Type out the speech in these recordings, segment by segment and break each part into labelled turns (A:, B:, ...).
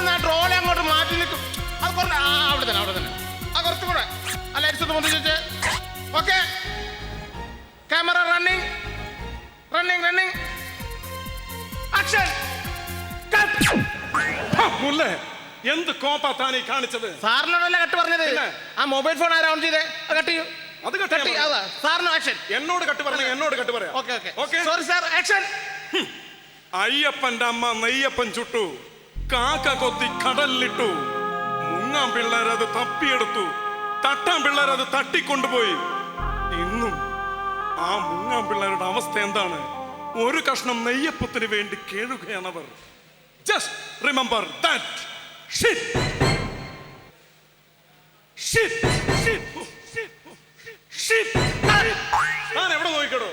A: നിന്ന് ആ ട്രോളെ അങ്ങോട്ട് മാറ്റി നിൽക്കും. അത് കുറച്ച് ആ അവിടെ തന്നെ അവിടെ തന്നെ. ആ കുറച്ചും കൂടെ. അല്ല ഒന്ന് ചോദിച്ചേ. Okay camera running running running action
B: മുല്ലേ. എന്ത് കോപ്പാ ഈ കാണിച്ചത്?
A: സാറിനോടല്ല കട്ട് പറഞ്ഞത്? ആ മൊബൈൽ ഫോൺ ആരാ ഓൺ ചെയ്തേ? അത് കട്ട് ചെയ്യൂ.
B: അത് കട്ട്
A: സാറിന് ആക്ഷൻ
B: എന്നോട് കട്ട് പറഞ്ഞു എന്നോട് കട്ട് പറയാം.
A: Okay okay
B: okay
A: sorry sir action
B: അയ്യപ്പന്റെ അമ്മ നെയ്യപ്പൻ ചുട്ടു. കാക്ക കൊത്തി കടലിലിട്ടു മുങ്ങാൻ പിള്ളേരത് തപ്പിയെടുത്തു തട്ടാൻ പിള്ളേരത് തട്ടിക്കൊണ്ടുപോയി ഇന്നും ആ മുങ്ങാൻ പിള്ളേരുടെ അവസ്ഥ എന്താണ് ഒരു കഷ്ണം നെയ്യപ്പത്തിന് വേണ്ടി കേഴുകയാണ് അവർ just remember that shit shit shit ഞാൻ എവിടെ നോക്കിക്കടോ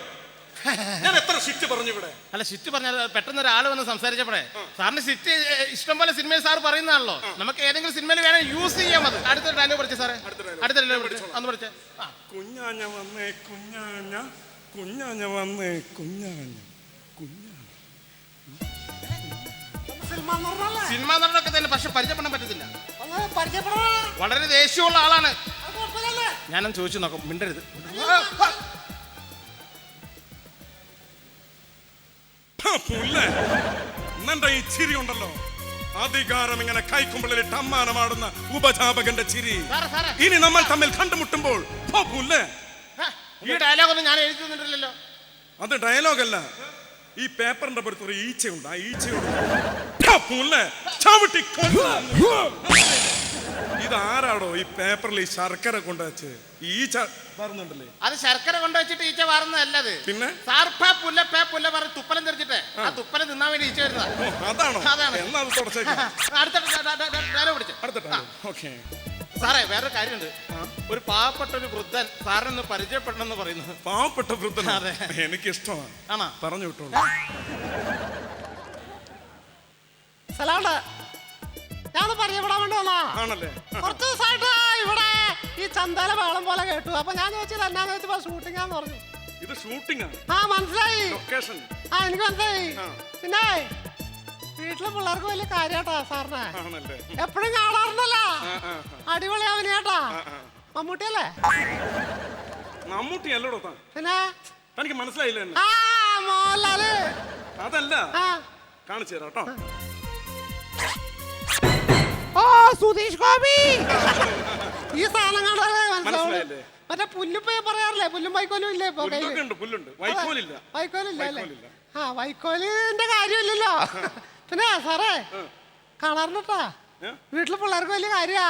B: ഞാൻ എത്ര ഷിറ്റ് പറഞ്ഞു ഇവിടെ?
A: അല്ല സിറ്റ് പറഞ്ഞ പെട്ടെന്ന് ഒരാൾ വന്ന് സംസാരിച്ചപ്പോഴേ. സാറിന് സിറ്റ് ഇഷ്ടം പോലെ സിനിമയിൽ സാർ പറയുന്നതാണല്ലോ. നമുക്ക് ഏതെങ്കിലും സിനിമയിൽ വേണേ യൂസ് ചെയ്യാൻ മതി അടുത്ത ഡയലോഗ് പഠിച്ചു സാറേ.
B: അടുത്ത
A: ഡയലോഗ് പഠിച്ചു. അന്ന് പഠിച്ചേ. ആ.
B: കുഞ്ഞാഞ്ഞ വന്നേ കുഞ്ഞാഞ്ഞ കുഞ്ഞാഞ്ഞ വന്നേ കുഞ്ഞാഞ്ഞ കുഞ്ഞാഞ്ഞ.
A: സിനിമ നടനൊക്കെ തന്നെ പക്ഷെ പരിചയപ്പെടാൻ പറ്റത്തില്ല? വളരെ ദേഷ്യമുള്ള ആളാണ്.
C: ഞാനും
A: ഞാനൊന്ന് ചോദിച്ചു നോക്കാം. മിണ്ടരുത്.
B: എന്നെ ഈ ചിരി ഉണ്ടല്ലോ. അധികാരം ഇങ്ങനെ കൈക്കുമ്പിളിൽ അമ്മാനമാടുന്ന ഉപജാപകന്റെ ചിരി. ഇനി നമ്മൾ തമ്മിൽ കണ്ടുമുട്ടുമ്പോൾ
A: ഈ ഡയലോഗ് ഒന്നും ഞാൻ എഴുതി തന്നിട്ടില്ലല്ലോ
B: അത് ഡയലോഗല്ല. ഈ പേപ്പറിന്റെ പുറത്ത് ഒരു ഈച്ചയുണ്ട്. ആ ഈച്ചയുണ്ട്. ചവിട്ടി കൊല്ലാം. ഇത് ആരാടോ ഈ പേപ്പറിൽ ഈ ശർക്കര കൊണ്ടുവച്ച് ഈ ഈച്ച പറഞ്ഞുണ്ടല്ലേ
A: അത് ശർക്കര കൊണ്ടുവച്ചിട്ട് ഈച്ച വരുന്നതല്ലത്
B: പിന്നെ?
A: സാർ പേ പുല്ല പേ പുല്ല പറഞ്ഞ് തുപ്പലം തെറിച്ചിട്ട്. ആ. തുപ്പലം തിന്നാൻ വേണ്ടി ഈച്ച
B: വരുന്ന അതാണോ?
A: അതാണ്.
B: എന്നാ അത് തുടച്ചേക്കാം.
A: അടുത്ത ഡയലോഗ് പിടിച്ചേ.
B: അടുത്ത ഓക്കെ.
A: സാറേ വേറൊരു കാര്യമുണ്ട്. ഒരു പാവപ്പെട്ട ഒരു വൃദ്ധൻ സാറിനൊന്ന് പരിചയപ്പെടണമെന്ന് പറയുന്നു
B: പാവപ്പെട്ട വൃദ്ധൻ
A: അതെ.
B: എനിക്ക് ഇഷ്ടമാണ്
A: ആണോ?
B: പറഞ്ഞു വിട്ടോളൂ.
C: ഞാനൊന്ന് പരിചയപ്പെടാൻ വേണ്ടി വന്നാ
B: ആണല്ലേ?
C: കുറച്ച് ദിവസമായിട്ട് ഇവിടെ ഈ ചന്തയിലെ വേളം പോലെ കേട്ടു. അപ്പൊ ഞാൻ ചോദിച്ചത് എന്നാന്ന് ചോദിച്ചപ്പോ ഷൂട്ടിംഗ് ആന്ന് പറഞ്ഞു.
B: ഇത് ഷൂട്ടിംഗ് ആണ്
C: ആ മനസ്സിലായി.
B: ലൊക്കേഷൻ
C: ആ എനിക്ക് മനസ്സിലായി. പിന്നെ വീട്ടിലെ പിള്ളേർക്ക് വലിയ കാര്യാട്ടാ സാറിനെ. എപ്പോഴും കാണാറുണ്ടല്ലോ.
B: അടിപൊളിയാവനേട്ടാ
C: അടിപൊളി അവനെയാട്ടാ. മമ്മൂട്ടിയല്ലേ?
B: മമ്മൂട്ടി അല്ലടോ താൻ.
C: പിന്നെ?
B: തനിക്ക് മനസ്സിലായില്ല അതല്ല. കാണിച്ചു തരാം കേട്ടോ.
C: ഓ സുധീഷ് ഗോപി. ഈ
B: സാധനങ്ങളെ?
C: മറ്റേ പുല്ലുപ്പയെ പറയാറില്ലേ? പുല്ലും വൈക്കോലും ഇല്ലേ ഇപ്പൊ
B: കയ്യിൽ? വൈക്കോലില്ല.
C: അല്ലേ? ആ വൈക്കോലിന്റെ കാര്യമില്ലല്ലോ. പിന്നെ സാറേ കാണാറുണ്ടാ വീട്ടിലെ പിള്ളേർക്ക് വലിയ കാര്യാ?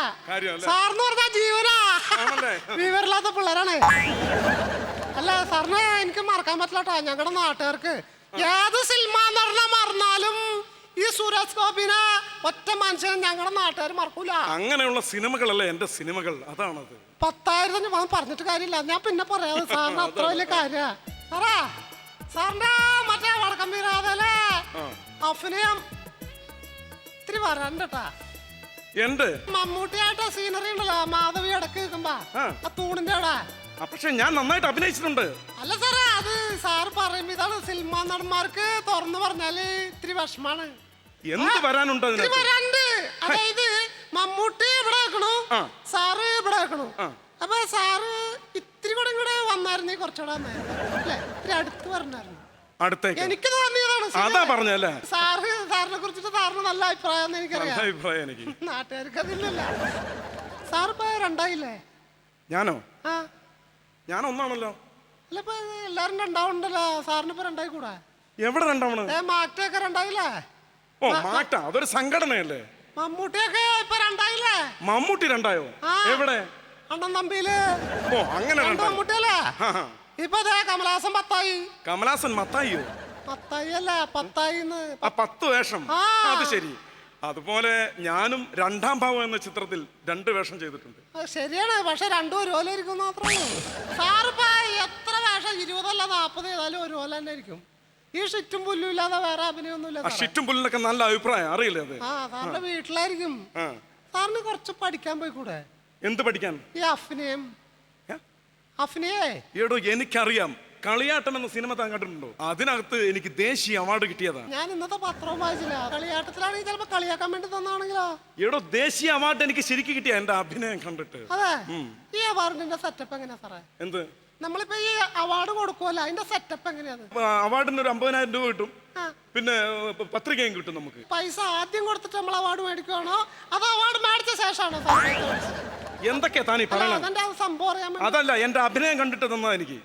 C: സാറിന് പറഞ്ഞാ ജീവനാ.
B: വിവരില്ലാത്ത
C: വിവരമില്ലാത്ത പിള്ളേരാണ്. അല്ല സാറിനെ എനിക്ക് മറക്കാൻ പറ്റില്ലട്ടോ ഞങ്ങളുടെ നാട്ടുകാർക്ക് ഏത് സിനിമ നടന മറന്നാലും ഈ സുരേഷ് ഗോപിനെ ഒറ്റ മനുഷ്യനെ ഞങ്ങളുടെ നാട്ടുകാർ മറക്കൂല.
B: അങ്ങനെയുള്ള സിനിമകളല്ലേ എന്റെ സിനിമകൾ? അതാണത്.
C: പത്തായിരത്തി രൂപ പറഞ്ഞിട്ട് കാര്യമില്ല. ഞാൻ പിന്നെ പറയാം. സാറിന് അത്ര വലിയ കാര്യ. സാറാ സാറിന്റെ മറ്റേ വടക്കം വീരാതല്ലേ. അഭിനയം ഇത്തിരി വരണ്ടട്ടാ
B: എന്റെ
C: മമ്മൂട്ടിയായിട്ട് സീനറി ഉണ്ടല്ലോ മാധവി ഇടയ്ക്ക് നിൽക്കുമ്പോ
B: ആ.
C: തൂണിന്റെ അവിടെ.
B: പക്ഷെ ഞാൻ നന്നായിട്ട് അഭിനയിച്ചിട്ടുണ്ട്.
C: അല്ല സാറേ അത് സാർ പറയുമ്പോ ഇതാണ് സിനിമ നടന്മാർക്ക് തുറന്നു പറഞ്ഞാൽ ഇത്തിരി വിഷമാണ്.
B: എന്ത് വരാനുണ്ട്
C: ഇത്തിരി
B: അതിനകത്ത്?
C: വരാണ്ട് അതായത് മമ്മൂട്ടി ഇവിടെ വെക്കണു
B: ആ.
C: സാറ് ഇവിടെ വെക്കണു.
B: ആ.
C: അപ്പൊ സാറ് ഇത്തിരി കൂടെ ഇങ്ങോട്ട് വന്നായിരുന്നു കൂടെ വന്നായിരുന്നു അല്ലേ? ഇത്തിരി അടുത്ത് പറഞ്ഞായിരുന്നു.
B: അടുത്തേക്ക്.
C: എനിക്ക് തോന്നിയതാണ്.
B: അതാ
C: ശരിയല്ലേ?
B: പറഞ്ഞല്ലേ
C: സാറ് സാറിനെ കുറിച്ചിട്ട് സാറിന് നല്ല അഭിപ്രായം
B: നല്ല
C: എനിക്കറിയാം.
B: അഭിപ്രായം എനിക്ക്.
C: നാട്ടുകാർക്ക് അതില്ലല്ല. സാറിപ്പോ രണ്ടായില്ലേ?
B: ഞാനോ?
C: ആ.
B: ഞാൻ ഒന്നാണല്ലോ
C: അല്ല ഇപ്പൊ എല്ലാരും രണ്ടാവുണ്ടല്ലോ സാറിന് ഇപ്പൊ രണ്ടായി കൂടാ?
B: എവിടെ രണ്ടാമണ്
C: ഏ മാറ്റൊക്കെ രണ്ടായില്ലേ?
B: ഓ മാട്ട അതൊരു സംഘടനയല്ലേ?
C: മമ്മൂട്ടിയൊക്കെ ഇപ്പൊ രണ്ടായില്ലേ?
B: മമ്മൂട്ടി രണ്ടായോ?
C: ആ.
B: എവിടെ?
C: അണ്ണൻ തമ്പിയിൽ.
B: ഓ അങ്ങനെ
C: രണ്ട്
B: രണ്ടായോ.
C: മമ്മൂട്ടിയല്ലേ
B: ആ, ആ.
C: ഇപ്പൊ ദേ കമലാസൻ പത്തായി.
B: കമലാസൻ മത്തായിയോ
C: പത്തായി അല്ല പത്തായി
B: ആ പത്ത് വേഷം.
C: ആ.
B: അത് ശരി. അതുപോലെ ഞാനും രണ്ടാം ഭാവം എന്ന ചിത്രത്തിൽ രണ്ട് വേഷം ചെയ്തിട്ടുണ്ട്.
C: ശരിയാണ് പക്ഷെ രണ്ടും ഒരുപോലെ ഇരിക്കും മാത്രമേ സാറിപ്പോ എത്ര വേഷം ഇരുപതല്ല നാപ്പത് ചെയ്താലും ഓല തന്നെ ഇരിക്കും. ഈ ഷിറ്റും പുല്ലും ഇല്ലാതെ വേറെ അഭിനയൊന്നുമില്ല
B: ഷിറ്റും പുല്ലിനൊക്കെ നല്ല അഭിപ്രായം അറിയില്ലേ അത്?
C: ആ സാറിന്റെ വീട്ടിലായിരിക്കും. സാറിന് കുറച്ച് പഠിക്കാൻ പോയി കൂടെ
B: എന്ത് പഠിക്കാൻ?
C: ഈ അഫ്നയും? അഫ്നയേ
B: എടോ എനിക്കറിയാം. കളിയാട്ടം എന്ന സിനിമ താൻ കണ്ടിട്ടുണ്ടോ? അതിനകത്ത് എനിക്ക് ദേശീയ അവാർഡ് കിട്ടിയതാ.
C: ഞാൻ ഇന്നത്തെ പത്രവും വായിച്ചില്ല. കളിയാട്ടത്തിലാണെങ്കിൽ ചിലപ്പോ കളിയാക്കാൻ വേണ്ടി തന്നാണെങ്കിലോ?
B: എടോ ദേശീയ അവാർഡ് എനിക്ക് ശരിക്കും കിട്ടിയ എന്റെ അഭിനയം കണ്ടിട്ട്.
C: അതെ? ഈ അവാർഡിന്റെ സെറ്റപ്പ് എങ്ങനെയാ സാറേ?
B: എന്ത്?
C: നമ്മളിപ്പോ ഈ അവാർഡ് കൊടുക്കുമല്ലോ അതിന്റെ സെറ്റപ്പ് എങ്ങനെയാണ്
B: അവാർഡിന് ഒരു അമ്പതിനായിരം രൂപ കിട്ടും. പിന്നെ പത്രികയും കിട്ടും നമുക്ക്.
C: പൈസ ആദ്യം കൊടുത്തിട്ട് നമ്മൾ അവാർഡ് മേടിക്കുവാണോ? അതോ അവാർഡ് മേടിച്ച ശേഷമാണോ?
B: എന്തൊക്കെയാ താനീ
C: പറയണം
B: പറയണത്? അതല്ല എന്റെ അഭിനയം കണ്ടിട്ട് തന്നാ എനിക്ക്.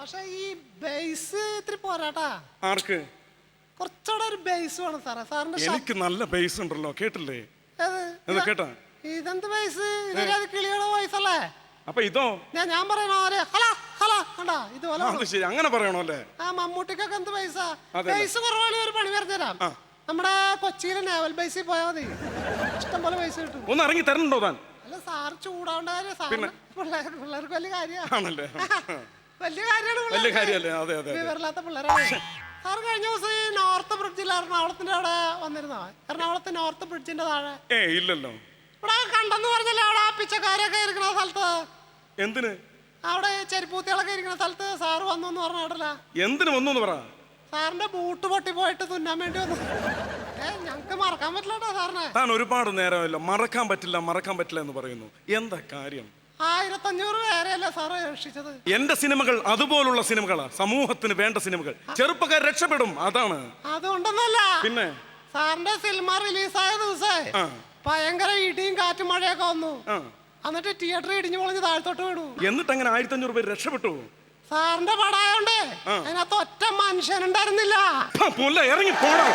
C: പക്ഷേ ഈ ബേസ് ഇത്തിരി പോരാട്ടാ.
B: ആർക്ക്?
C: കുറച്ചുകൂടെ ഒരു ബേസ് വേണം സാറേ. സാറിന്റെ
B: എനിക്ക് നല്ല ബേസ് ഉണ്ടല്ലോ കേട്ടില്ലേ? കേട്ടാ?
C: ഇതെന്ത് ബേസ് കിളിയുടെ വോയിസ് അല്ലേ?
B: അപ്പൊ ഇതോ?
C: ഞാൻ ഞാൻ പറയണ പോലെ ഹല ഹല കണ്ടാ?
B: അത് ശരി. അങ്ങനെ പറയണോ അല്ലേ
C: ആ മമ്മൂട്ടിക്കൊക്കെ എന്ത് പൈസ?
B: അതെ.
C: പൈസ കുറവാണെങ്കിൽ ഒരു പണി പറഞ്ഞുതരാം.
B: ആ.
C: നമ്മുടെ കൊച്ചിയിലെ നേവൽ ബേസിൽ പോയാൽ മതി. ഇഷ്ടം പോലെ പൈസ കിട്ടും.
B: ഒന്ന് ഇറങ്ങി തരണ്ടോ താൻ?
C: അല്ല സാർ ചൂടാവേണ്ട കാര്യം. സാറിന് പിള്ളേർ പിള്ളേർക്ക് വലിയ കാര്യമാണ്
B: ആണല്ലേ?
C: വലിയ കാര്യമാണ്
B: വലിയ. കാര്യല്ലേ? അതെ അതെ അതെ.
C: വിവരമില്ലാത്ത പിള്ളേരാണ് സാർ കഴിഞ്ഞ ദിവസം ഈ നോർത്ത് ബ്രിഡ്ജിൽ എറണാകുളത്തിന്റെ അവിടെ വന്നിരുന്നോ എറണാകുളത്ത് നോർത്ത് ബ്രിഡ്ജിന്റെ താഴെ.
B: ഏ ഇല്ലല്ലോ.
C: ഇവിടെ കണ്ടെന്ന് പറഞ്ഞല്ലോ അവിടെ ആ പിച്ചക്കാരൊക്കെ ഇരിക്കുന്ന സ്ഥലത്ത്?
B: എന്തിന്?
C: അവിടെ ചെരുപ്പൂത്തികളൊക്കെ ഇരിക്കുന്ന സ്ഥലത്ത് സാറ് വന്നു എന്ന് പറഞ്ഞിട്ടില്ല
B: എന്തിനു വന്നു എന്ന് പറ.
C: സാറിന്റെ ബൂട്ട് പൊട്ടി പോയിട്ട് തുന്നാൻ വേണ്ടി വന്നു. ഞങ്ങൾക്ക് ഞങ്ങക്ക് മറക്കാൻ പറ്റില്ല കേട്ടോ സാറിനെ.
B: താൻ ഒരുപാട് നേരമല്ലോ. മറക്കാൻ പറ്റില്ല മറക്കാൻ പറ്റില്ല എന്ന് പറയുന്നു. എന്താ കാര്യം?
C: ആയിരത്തഞ്ഞൂറ് പേരെയല്ലേ സാറ് രക്ഷിച്ചത്?
B: എന്റെ സിനിമകൾ അതുപോലുള്ള സിനിമകളാ. സമൂഹത്തിന് വേണ്ട സിനിമകൾ. ചെറുപ്പക്കാർ രക്ഷപ്പെടും. അതാണ്.
C: അതുകൊണ്ടൊന്നല്ല.
B: പിന്നെ?
C: സാറിന്റെ സിനിമ റിലീസായ ദിവസേ ഭയങ്കര ഇടിയും കാറ്റും മഴയൊക്കെ വന്നു. എന്നിട്ട് തിയേറ്റർ ഇടിഞ്ഞു പൊളിഞ്ഞ് താഴ്ത്തോട്ട് വീണു.
B: എന്നിട്ട് അങ്ങനെ ആയിരത്തി അഞ്ഞൂറ് പേര് രക്ഷപ്പെട്ടു.
C: സാറിന്റെ പടായോണ്ട്. അതിനകത്ത് ഒറ്റ മനുഷ്യനുണ്ടായിരുന്നില്ല.
B: ഇറങ്ങി പോണം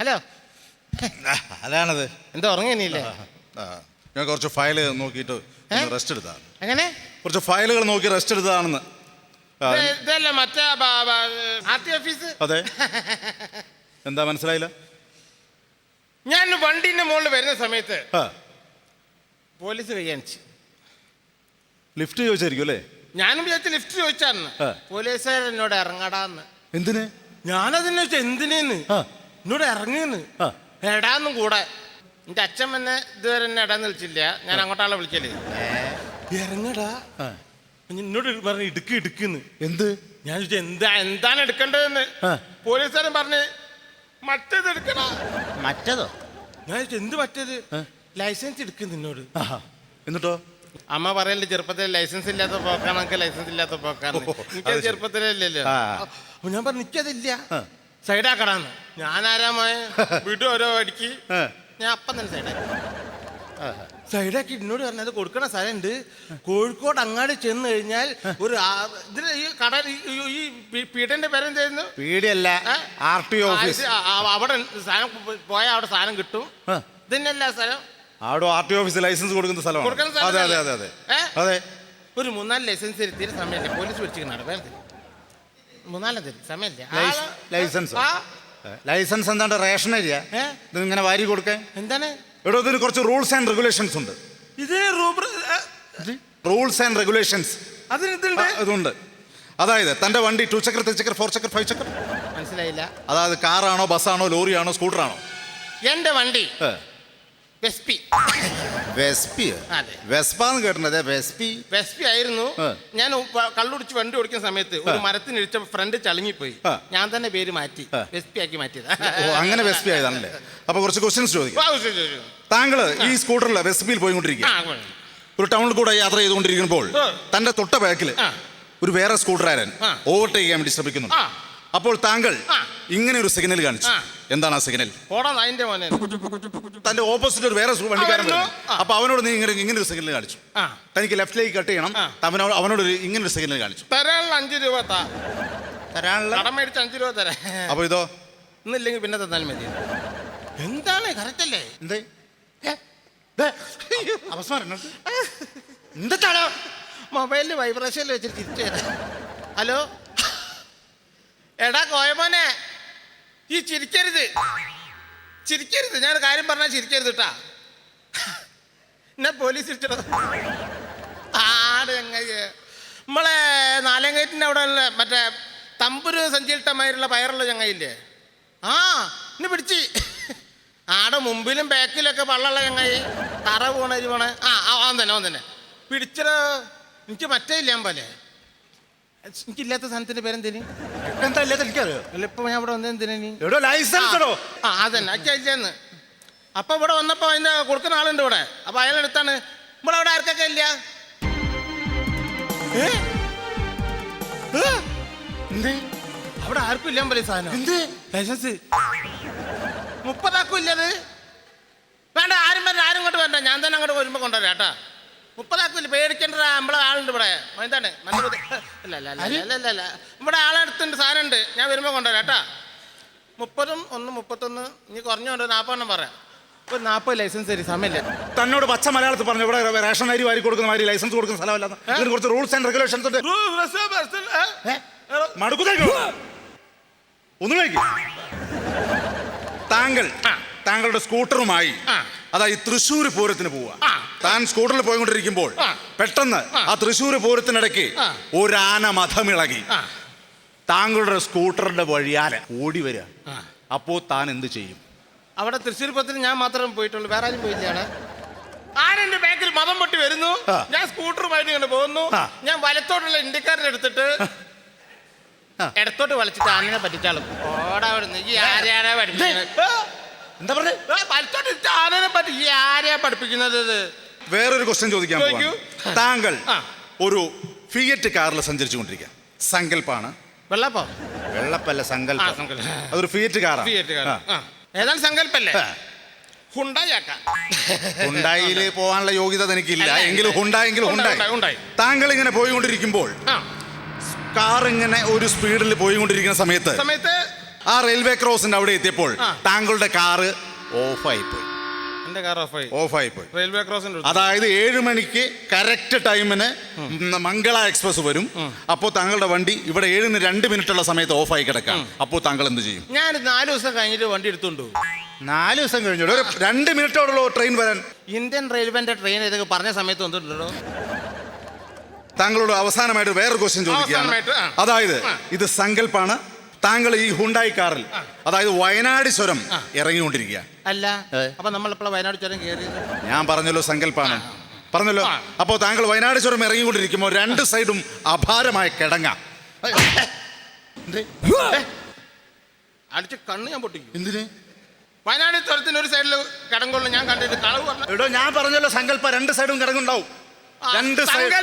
A: ഹലോ.
D: അതാണത്.
A: എന്താ ഉറങ്ങിയില്ലേ
D: ഞാൻ കുറച്ച് ഫയൽ നോക്കിയിട്ട് റെസ്റ്റ് എടുത്താണ്.
A: എങ്ങനെ?
D: കുറച്ച് ഫയലുകൾ നോക്കി റെസ്റ്റ് എടുത്തതാണെന്ന്.
A: ഇതല്ല മറ്റേ ആർ ടി ഓഫീസ്
D: അതെ. എന്താ മനസ്സിലായില്ല?
A: ഞാൻ വണ്ടിന്റെ മുകളിൽ വരുന്ന സമയത്ത് പോലീസ് കൈകാണിച്ചു
D: ലിഫ്റ്റ് ചോദിച്ചായിരിക്കും അല്ലേ?
A: ഞാനും വിചാരിച്ച ലിഫ്റ്റ്
D: ചോദിച്ചാന്ന്.
A: പോലീസുകാരെന്നോട് എന്നോട് ഇറങ്ങടാന്ന്.
D: എന്തിന്?
A: ഞാനതിനെ വെച്ചാൽ എന്തിനേന്ന്. എന്നോട് ഇറങ്ങിന്ന്. എടാന്നും കൂടെ. എന്റെ അച്ഛൻ എന്നെ ഇതുവരെ എന്നെ എടാന്ന് വിളിച്ചില്ല ഞാൻ അങ്ങോട്ടാളെ വിളിക്കൽ? ഇറങ്ങടാ. എന്നോട് പറഞ്ഞു ഇടുക്ക് ഇടുക്കുന്ന്.
D: എന്ത്?
A: ഞാൻ ചോദിച്ചു എന്താ എന്താണ് എടുക്കേണ്ടതെന്ന്. പോലീസുകാരൻ പറഞ്ഞ് മറ്റേത് എടുക്കണ
E: മറ്റതോ?
A: ഞാൻ ചോദിച്ചു എന്ത് മറ്റേത്? ലൈസൻസ് എടുക്കുന്നു
D: എന്നോട്. എന്നിട്ടോ?
A: അമ്മ പറയല്ലേ ചെറുപ്പത്തിൽ ലൈസൻസ് ഇല്ലാത്ത പോക്കാണ് ലൈസൻസ് ഇല്ലാത്ത പോക്കാണ്. ചെറുപ്പത്തിലല്ലല്ലോ അപ്പൊ ഞാൻ പറഞ്ഞു എനിക്കതില്ല. സൈഡാക്കടാന്ന്. ഞാനാരാമായ മോയെ വിടും ഓരോ അടിക്ക് ഞാൻ അപ്പം തന്നെ സൈഡാക്കി സൈഡാക്കി എന്നോട് പറഞ്ഞത് കൊടുക്കണ സ്ഥലമുണ്ട്. കോഴിക്കോട് അങ്ങാടി ചെന്ന് കഴിഞ്ഞാൽ ഒരു ഇതിന് ഈ കട ഈ- പീഠന്റെ പേരെന്തായിരുന്നു?
D: പീടിയല്ല ആർ ടി ഓഫീസ്.
A: അവിടെ സാധനം പോയാൽ അവിടെ സാധനം കിട്ടും. ഇതന്നെയല്ല സ്ഥലം?
D: അവിടെ ആർ ടി ഓഫീസ് ലൈസൻസ് കൊടുക്കുന്ന സ്ഥലമാണ്. അതെ അതെ അതെ അതെ.
A: ഒരു മൂന്നാൽ ലൈസൻസ് എടുത്തിട്ട് സമയത്ത് പോലീസ് പിടിച്ചിരിക്കണ വേറെ മൂന്നാലും തരും. സമയമില്ല.
D: Licence- licence.
A: ആ.
D: ലൈസൻസ് എന്താണ്ട് റേഷൻ ഏരിയ?
A: ഏ?
D: ഇത് ഇങ്ങനെ വാരി കൊടുക്കേ?
A: എന്താണ്?
D: ഇവിടെ ഇതിന് കുറച്ച് റൂൾസ് ആൻഡ് റെഗുലേഷൻസ് ഉണ്ട്.
A: ഇതിന് റൂബർ
D: റൂൾസ് ആൻഡ് റെഗുലേഷൻസ്.
A: അതിന് ഇതുണ്ട്
D: ഇതുണ്ട് അതായത് തന്റെ വണ്ടി ടു ചക്കർ ത്രീ ചക്കർ ഫോർ ചക്കർ ഫൈവ് ചക്കർ
A: മനസ്സിലായില്ല.
D: അതായത് കാറാണോ ബസ്സാണോ ലോറിയാണോ സ്കൂട്ടറാണോ?
A: എന്റെ വണ്ടി വെസ്പി
D: വെസ്പി
A: അതെ.
D: വെസ്പാന്ന് കേട്ടിട്ടുണ്ട് വെസ്പി
A: വെസ്പി ആയിരുന്നു
D: ആ.
A: ഞാൻ കള്ളുടിച്ച് വണ്ടി ഓടിക്കുന്ന സമയത്ത് ഒരു മരത്തിന് ഇടിച്ച ഫ്രണ്ട് ചളുങ്ങിപ്പോയി
D: ആ.
A: ഞാൻ തന്നെ പേര് മാറ്റി
D: ആ.
A: വെസ്പി ആക്കി മാറ്റിയത്
D: ഓ അങ്ങനെ വെസ്പി ആയതാണല്ലേ അപ്പൊ കുറച്ച് ക്വസ്റ്റ്യൻസ് ചോദിക്കാം
A: താങ്കൾ ശരി, ശരി, ശരി.
D: താങ്കൾ ഈ സ്കൂട്ടറിൽ വെസ്പിയിൽ പോയിക്കൊണ്ടിരിക്കുക
A: ആ, കൊള്ളാം.
D: ഒരു ടൗണിൽ കൂടെ യാത്ര ചെയ്തുകൊണ്ടിരിക്കുമ്പോൾ
A: ആ.
D: തന്റെ തൊട്ട ബാക്കിൽ
A: ആ.
D: ഒരു വേറെ സ്കൂട്ടറാരൻ
A: ആ.
D: ഓവർടേക്ക് ചെയ്യാൻ വേണ്ടി ശ്രമിക്കുന്നു
A: ആ.
D: അപ്പോൾ താങ്കൾ. ഇങ്ങനെ ഒരു സിഗ്നൽ കാണിച്ചു. എന്താണ് ആ സിഗ്നൽ? തന്റെ ഓപ്പോസിറ്റ് ഒരു വേറെ വണ്ടിക്കാരൻ. അപ്പൊ അവനോട് നീ ഇങ്ങനെ ഇങ്ങനെ ഒരു സിഗ്നൽ കാണിച്ചു. തനിക്ക് ലെഫ്റ്റിലേക്ക് കട്ട് ചെയ്യണം. അവനോട് അവനോട് ഒരു ഇങ്ങനെ ഒരു സിഗ്നൽ കാണിച്ചു.
A: തരാനുള്ള അഞ്ച് രൂപ
D: തരാനുള്ള
A: കടം മേടിച്ച് അഞ്ച് രൂപ തരാം.
D: അപ്പൊ ഇതോ?
A: ഇന്നില്ലെങ്കിൽ പിന്നെ തന്നാൽ മതി. എന്താണ്? കറക്റ്റ് അല്ലേ?
D: എന്തേ? അവസാനം
A: എന്താണോ മൊബൈലിൽ വൈബ്രേഷനിൽ വെച്ചിട്ട് തിരിച്ചു തരാം ഹലോ? എടാ കോയമോനെ ഈ ചിരിക്കരുത്. ചിരിക്കരുത്. ഞാൻ കാര്യം പറഞ്ഞാൽ ചിരിക്കരുത് കേട്ടാ എന്നാ പോലീസ് ചിരിച്ചോ ആട് ചങ്ങയ്യ നമ്മളെ നാലങ്കയറ്റിന്റെ അവിടെ ഉള്ള മറ്റേ തമ്പുരു സഞ്ചരിട്ടമായിട്ടുള്ള പയറുള്ള ചങ്ങയില്ലേ ആ ഇന്ന് പിടിച്ച്. ആടെ മുമ്പിലും ബാക്കിലൊക്കെ വള്ളമുള്ള ചങ്ങായി. തറ പോണ അരി പോണേ ആ അവൻ തന്നെ അവൻ തന്നെ. പിടിച്ചടോ. എനിക്ക് മറ്റേ ഇല്ല പോലെ. എനിക്കില്ലാത്ത സാധനത്തിന്റെ പേരെന്തേനി?
D: എന്താ ഇല്ലാത്ത എനിക്കറിയോ?
A: അല്ല ഇപ്പൊ ഞാൻ ഇവിടെ വന്നെന്തിനീ
D: എടോ ലൈസൻസ് എടോ
A: ആ അതന്നെ അച്ഛന്ന് അപ്പൊ ഇവിടെ വന്നപ്പോ അതിന്റെ കൊടുക്കുന്ന ആളുണ്ട് ഇവിടെ. അപ്പൊ അയാളെടുത്താണ്. ഇവിടെ അവിടെ ആർക്കൊക്കെ ഇല്ല?
D: എന്ത്?
A: അവിടെ ആർക്കും ഇല്ല പറയും സാധനം.
D: എന്ത്?
A: ലൈസൻസ് മുപ്പതാക്കും ഇല്ലത്? വേണ്ട ആരും വരണ്ട ആരും ഇങ്ങോട്ട് വരണ്ട. ഞാൻ തന്നെ അങ്ങോട്ട് വരുമ്പോ കൊണ്ടുവരാം കേട്ടാ. മുപ്പതാക്കും ഇല്ല പേടിക്കേണ്ട നമ്മളെ ആളുണ്ട് ഇവിടെ. എന്താണ് മലപ്പുറത്ത് അല്ല ഇവിടെ ആളെടുത്തുണ്ട് സാധനം ഉണ്ട് ഞാൻ വരുമ്പോ കൊണ്ടുവരാം കേട്ടാ. മുപ്പതും ഒന്ന് മുപ്പത്തൊന്ന് ഇനി കുറഞ്ഞോണ്ട് നാൽപ്പതെണ്ണം പറയാം. ഒരു നാൽപ്പത് ലൈസൻസ് തരും സമയമില്ല.
D: തന്നോട് പച്ച മലയാളത്തിൽ പറഞ്ഞു ഇവിടെ റേഷൻ അരി വാരി കൊടുക്കുന്ന മാതിരി ലൈസൻസ് കൊടുക്കുന്ന സ്ഥലമല്ല ഇതിന് കുറച്ച് റൂൾസ് ആൻഡ് റെഗുലേഷൻസ് ഉണ്ട്. മടുക്കുന്നേക്കോ ഒന്ന് കഴിക്കും. താങ്കൾ. താങ്കളുടെ സ്കൂട്ടറുമായി. അതായത് തൃശ്ശൂർ പൂരത്തിന് പോവുക. താൻ സ്കൂട്ടറിൽ പോയിക്കൊണ്ടിരിക്കുമ്പോൾ പെട്ടെന്ന്
A: ആ.
D: തൃശ്ശൂർ പൂരത്തിനിടയ്ക്ക്. ഒരാന മഥമിളകി താങ്കളുടെ സ്കൂട്ടറിന്റെ വഴിയാല ഓടി വരിക.
A: ആ.
D: അപ്പോ താൻ എന്ത് ചെയ്യും?
A: അവിടെ തൃശ്ശൂർ പൂരത്തിന് ഞാൻ മാത്രം പോയിട്ടുള്ളൂ. വേറെ ആരും പോയില്ലാണ് ആനന്റെ ആരെന്റെ ബാക്കിൽ മതം പൊട്ടി വരുന്നു? ഞാൻ സ്കൂട്ടറുമായിട്ട് ഇങ്ങനെ പോകുന്നു. ഞാൻ വലത്തോട്ടുള്ള ഇന്ത്യക്കാരനെ എടുത്തിട്ട്. ഇടത്തോട്ട് വലിച്ചിട്ട് ആനനെ പറ്റിച്ചാളും. ഓടാ ഈ ആരെയാണെ പഠിപ്പിക്കുന്നത്.
D: എന്താ പറഞ്ഞേ?
A: ഏ, വലത്തോട്ട് ഇട്ട് ആനനെ പറ്റി ഈ ആരെയാ പഠിപ്പിക്കുന്നത് ഇത്?
D: വേറൊരു ക്വസ്റ്റ്യൻ ചോദിക്കാൻ
A: ചോദിക്കൂ.
D: പോവാണ്. താങ്കൾ
A: ആ.
D: ഒരു ഫിയറ്റ് കാറിൽ സഞ്ചരിച്ചു കൊണ്ടിരിക്കുക സങ്കല്പാണ്.
A: വെള്ളപ്പോ?
D: വെള്ളപ്പല്ല
A: ആ
D: സങ്കല്പം.
A: സങ്കല്പ
D: അതൊരു ഫിയറ്റ് കാറാണ്
A: ഫിയറ്റ് കാർ. ആ. ഏതാണ് സങ്കല്പല്ലേ?
D: ആ.
A: ഹുണ്ടായാക്കാം
D: ഹുണ്ടായിൽ പോകാനുള്ള യോഗ്യത എനിക്കില്ല
A: അല്ല,
D: എങ്കിലും ഹുണ്ടായെങ്കിലും
A: ഹുണ്ടായി,
D: ഹുണ്ടായി
A: ഹുണ്ടായി.
D: താങ്കൾ ഇങ്ങനെ പോയിക്കൊണ്ടിരിക്കുമ്പോൾ
A: ആ.
D: കാർ ഇങ്ങനെ ഒരു സ്പീഡിൽ പോയിക്കൊണ്ടിരിക്കുന്ന സമയത്ത്
A: സമയത്ത്
D: ആ റെയിൽവേ ക്രോസിന്റെ അവിടെ എത്തിയപ്പോൾ. താങ്കളുടെ കാറ് ഓഫായി പോയി
A: എന്റെ കാർ ഓഫായി.
D: ഓഫായി പോയി
A: റെയിൽവേ ക്രോസിന്റെ
D: അതായത് ഏഴ് മണിക്ക് കറക്റ്റ് ടൈമിന് മംഗള എക്സ്പ്രസ് വരും. അപ്പോൾ താങ്കളുടെ വണ്ടി ഇവിടെ ഏഴിന് രണ്ട് മിനിറ്റ് ഉള്ള സമയത്ത് ഓഫായി കിടക്കാം. അപ്പോൾ താങ്കൾ എന്ത് ചെയ്യും?
A: ഞാൻ നാല് ദിവസം കഴിഞ്ഞിട്ട് വണ്ടി എടുത്തുണ്ട്.
D: നാല് ദിവസം കഴിഞ്ഞു ഒരു രണ്ട് മിനിറ്റോടുള്ള ട്രെയിൻ വരാൻ.
A: ഇന്ത്യൻ റെയിൽവേന്റെ ട്രെയിൻ ഇതൊക്കെ പറഞ്ഞ സമയത്ത് വന്നിട്ടുണ്ടോ
D: താങ്കളോട് അവസാനമായിട്ട് വേറൊരു ക്വസ്റ്റ്യൻ ചോദിക്കുകയാണ്. അതായത് ഇത് സങ്കല്പാണ്. താങ്കൾ ഈ ഹുണ്ടായി കാറിൽ അതായത് വയനാട് സ്വരം ഇറങ്ങിക്കൊണ്ടിരിക്കുക
A: അല്ല. അപ്പൊ നമ്മൾ വയനാട് സ്വരം കയറി
D: ഞാൻ പറഞ്ഞല്ലോ സങ്കല്പാണ്. പറഞ്ഞല്ലോ.
A: അപ്പോ
D: അപ്പോൾ താങ്കൾ വയനാട് ചുരം ഇറങ്ങിക്കൊണ്ടിരിക്കുമ്പോൾ രണ്ട് സൈഡും അപാരമായ കിടങ്ങ.
A: അടിച്ച് കണ്ണ് ഞാൻ പൊട്ടിക്കും.
D: എന്തിന്?
A: വയനാട് ചുരത്തിന് ഒരു സൈഡിൽ കിടങ്ങുള്ളൂ ഞാൻ കണ്ടിട്ട് കളവ് പറഞ്ഞു
D: എടോ ഞാൻ പറഞ്ഞല്ലോ സങ്കല്പ രണ്ട് സൈഡും കിടങ്ങുണ്ടാവും. രണ്ട് സൈഡ്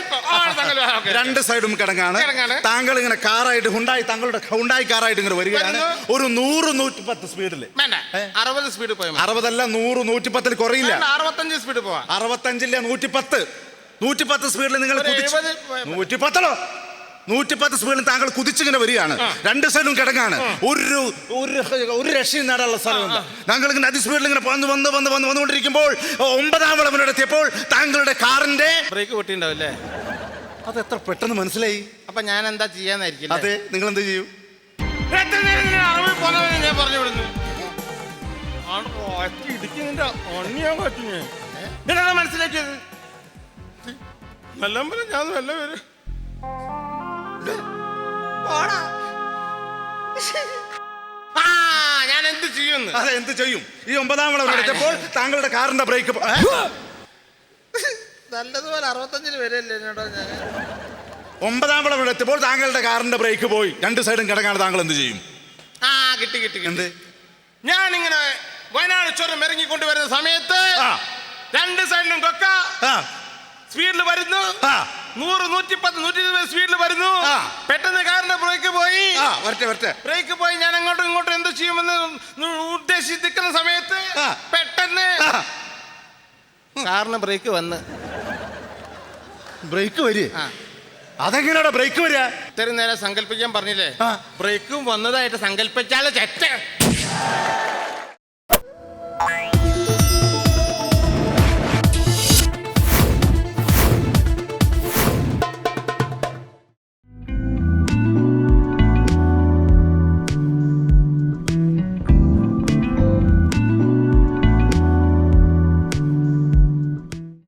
D: രണ്ട് സൈഡും കിടങ്ങാണ്. താങ്കൾ ഇങ്ങനെ കാറായിട്ട് ഹുണ്ടായി താങ്കളുടെ ഹുണ്ടായി കാറായിട്ട് ഇങ്ങനെ വരികയാണ്. ഒരു നൂറ് നൂറ്റി പത്ത് സ്പീഡിൽ
A: അറുപത് സ്പീഡ്.
D: അറുപതല്ല നൂറ് നൂറ്റി പത്തിൽ കുറയില്ല
A: അറുപത്തഞ്ച് സ്പീഡ് പോവാ.
D: അറുപത്തഞ്ചില്ല നൂറ്റിപ്പത്ത്. നൂറ്റിപ്പത്ത് സ്പീഡിൽ നിങ്ങൾ
A: ഒരു
D: നൂറ്റിപ്പത്ത് സ്പീഡിൽ താങ്കൾ കുതിച്ചിങ്ങനെ വരികയാണ്. രണ്ട് സൈഡും കിടങ്ങാണ്. ഒരു ഒരു ഒരു രക്ഷയും നേടാനുള്ള സ്ഥലമുണ്ട് താങ്കൾ ഇങ്ങനെ അതിസ്പീഡിൽ ഇങ്ങനെ വന്ന് വന്ന് വന്ന് വന്ന് വന്നുകൊണ്ടിരിക്കുമ്പോൾ ഒമ്പതാം വിളവിനെത്തിയപ്പോൾ താങ്കളുടെ കാറിന്റെ
A: ബ്രേക്ക് പൊട്ടിണ്ടാവില്ലേ
D: അത് എത്ര പെട്ടെന്ന് മനസ്സിലായി?
A: അപ്പൊ ഞാൻ എന്താ ചെയ്യാന്നായിരിക്കും
D: അതെ നിങ്ങൾ എന്ത് ചെയ്യും
A: ഞാൻ പറഞ്ഞു വിടുന്നു ആണ് ഒറ്റ ഇടിക്കുന്നതിന്റെ ഒണ്ണിയാൻ പറ്റുന്നേ ഇതെന്താ മനസ്സിലാക്കിയത്? നല്ല ഞാൻ നല്ല പേര് ആ ഞാൻ എന്ത് ചെയ്യുന്നു
D: അതെ എന്ത് ചെയ്യും? ഈ ഒമ്പതാം വിളവിനെത്തിയപ്പോൾ താങ്കളുടെ കാറിന്റെ ബ്രേക്ക്
A: നല്ലതുപോലെ അറുപത്തഞ്ചിന് വരെയല്ലേ എന്നോടോ ഞാൻ
D: ഒമ്പതാം വിളവിനെത്തിയപ്പോൾ താങ്കളുടെ കാറിന്റെ ബ്രേക്ക് പോയി. രണ്ട് സൈഡും കിടങ്ങാണ് താങ്കൾ എന്ത് ചെയ്യും?
A: ആ കിട്ടി കിട്ടി
D: എന്ത്?
A: ഞാൻ ഇങ്ങനെ വയനാട് ചുരം ഇറങ്ങിക്കൊണ്ട് വരുന്ന സമയത്ത് രണ്ട് സൈഡിലും കൊക്ക
D: ആ.
A: സ്പീഡിൽ വരുന്നു.
D: ആ.
A: നൂറ് നൂറ്റി പത്ത് നൂറ്റി ഇരുപത് സ്പീഡിൽ വരുന്നു. പെട്ടെന്ന് കാറിന്റെ ബ്രേക്ക് പോയി.
D: വരട്ടെ വരട്ടെ.
A: ബ്രേക്ക് പോയി ഞാൻ അങ്ങോട്ടും ഇങ്ങോട്ടും എന്ത് ചെയ്യുമെന്ന് ഉദ്ദേശിച്ചിരിക്കുന്ന സമയത്ത്. പെട്ടെന്ന് കാറിന് ബ്രേക്ക് വന്ന്.
D: ബ്രേക്ക് വരിക?
A: അതെങ്ങനെയാണ്
D: അതെങ്ങനെയാടാ ബ്രേക്ക് വരിക?
A: ഇത്രയും നേരം സങ്കല്പിക്കാൻ പറഞ്ഞില്ലേ? ബ്രേക്കും വന്നതായിട്ട് സങ്കല്പിച്ചാലേ ചെറ്റ